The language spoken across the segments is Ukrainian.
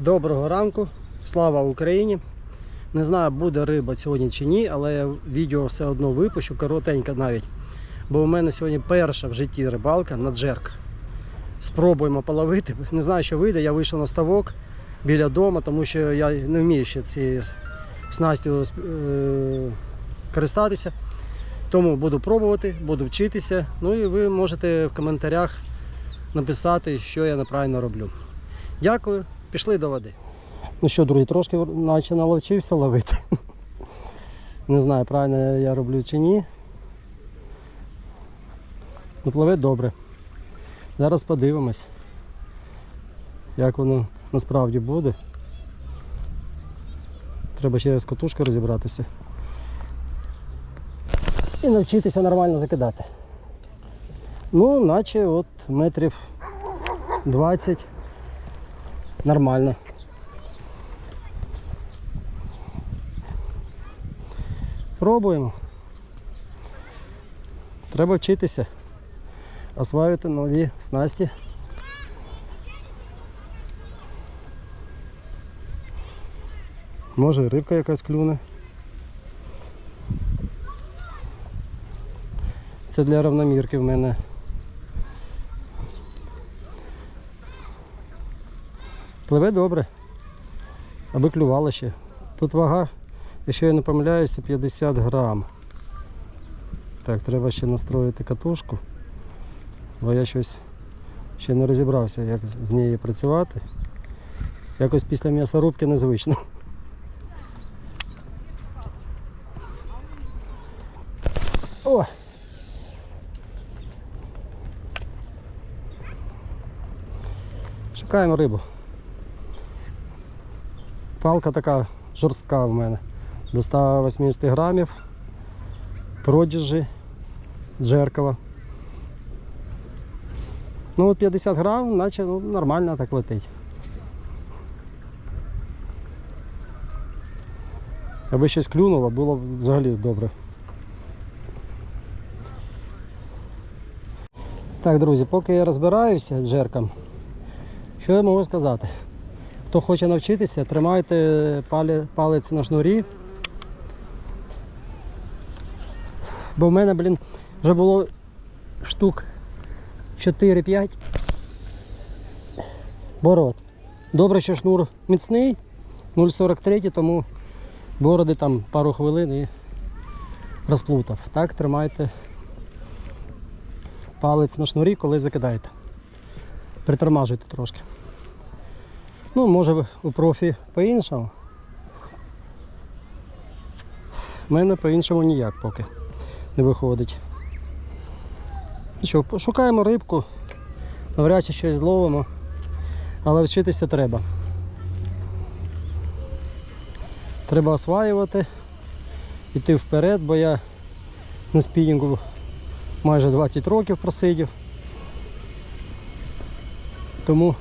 Доброго ранку, слава Україні. Не знаю, буде риба сьогодні чи ні, але я відео все одно випущу, коротенько навіть. Бо у мене сьогодні перша в житті рибалка на джерк. Спробуємо половити. Не знаю, що вийде. Я вийшов на ставок біля дому, тому що я не вмію ще цією снастю е, користатися. Тому буду пробувати, буду вчитися. Ну і ви можете в коментарях написати, що я неправильно роблю. Дякую, пішли до води. Ну що, друзі, трошки наче наловчився ловити. Не знаю, правильно я роблю чи ні. Ну, пливе добре. Зараз подивимось, як воно насправді буде. Треба ще з котушкою розібратися. І навчитися нормально закидати. Ну, наче от метрів 20 нормально. Пробуємо. Треба вчитися. Осваювати нові снасті. Може рибка якась клюне. Це для равномірки в мене. Пливе добре, аби клювало ще. Тут вага, якщо я не помиляюся, 50 грам. Так, треба ще настроїти катушку, бо я щось ще не розібрався, як з нею працювати. Якось після м'ясорубки незвично. О! Шукаємо рибу. Палка така жорстка в мене. До 180 грамів. Продіжі джеркова. Ну от 50 грам, наче ну, нормально так летить. Аби щось клюнуло, було б взагалі добре. Так, друзі, поки я розбираюся з жерком, що я можу сказати? Хто хоче навчитися, тримайте палець на шнурі. Бо в мене, блін, вже було штук 4-5 бород. Добре, що шнур міцний, 0,43, тому бороди там пару хвилин і розплутав. Так, тримайте палець на шнурі, коли закидаєте. Притормажуйте трошки. Ну, може у профі по-іншому. У мене по-іншому ніяк поки не виходить. Ну Що, пошукаємо рибку, навряд чи щось зловимо, але вчитися треба. Треба осваювати, йти вперед, бо я на спінінгу майже 20 років просидів. Тому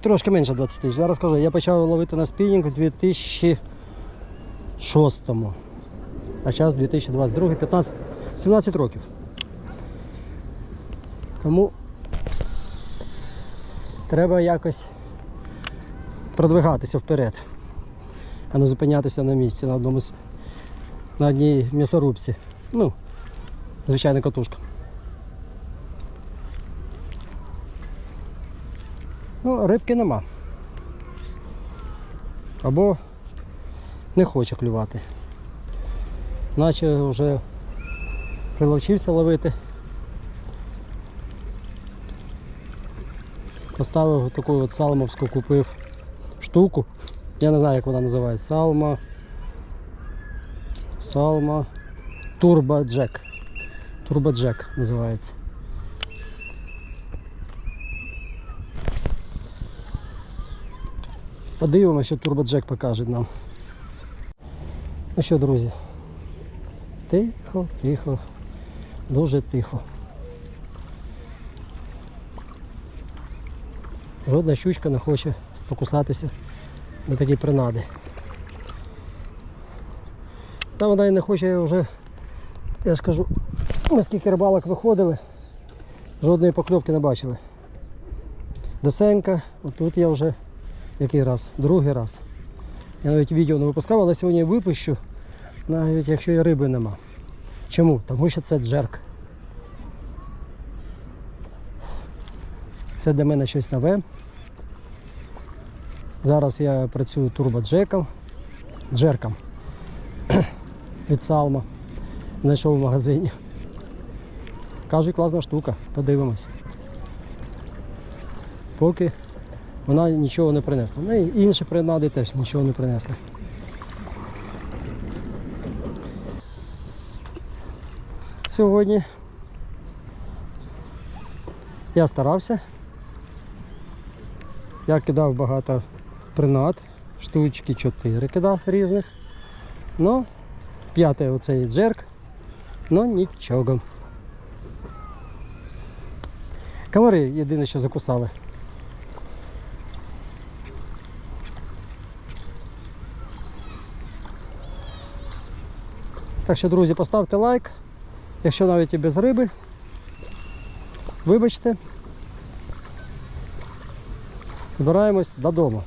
трошки менше 20 тисяч. Зараз кажу, я почав ловити на спінінг у 2006 а зараз 2022, 15, 17 років. Тому треба якось продвигатися вперед, а не зупинятися на місці на одному на одній м'ясорубці. Ну, звичайна катушка. Ну, рибки нема. Або не хоче клювати. Наче вже приловчився ловити. Поставив таку от салмовську купив штуку. Я не знаю, як вона називається. Салма. Салма. Турбо Джек. Турбо Джек називається. Подивимося, що Jack покаже нам. Ну що, друзі? Тихо, тихо, дуже тихо. Жодна щучка не хоче спокусатися на такі принади. Та вона і не хоче вже, я ж кажу, ми скільки рибалок виходили, жодної покльовки не бачили. Десенка, отут я вже який раз? Другий раз. Я навіть відео не випускав, але сьогодні випущу, навіть якщо і риби нема. Чому? Тому що це джерк. Це для мене щось нове. Зараз я працюю турбоджеком, джерком від Салма. Знайшов в магазині. Кажуть, класна штука, подивимось. Поки вона нічого не принесла. Ну і інші принади теж нічого не принесли. Сьогодні я старався. Я кидав багато принад, штучки 4 кидав різних. Ну, п'ятий оцей джерк, ну нічого. Комари єдине, що закусали. Так що, друзі, поставте лайк. Якщо навіть і без риби. Вибачте. Збираємось додому.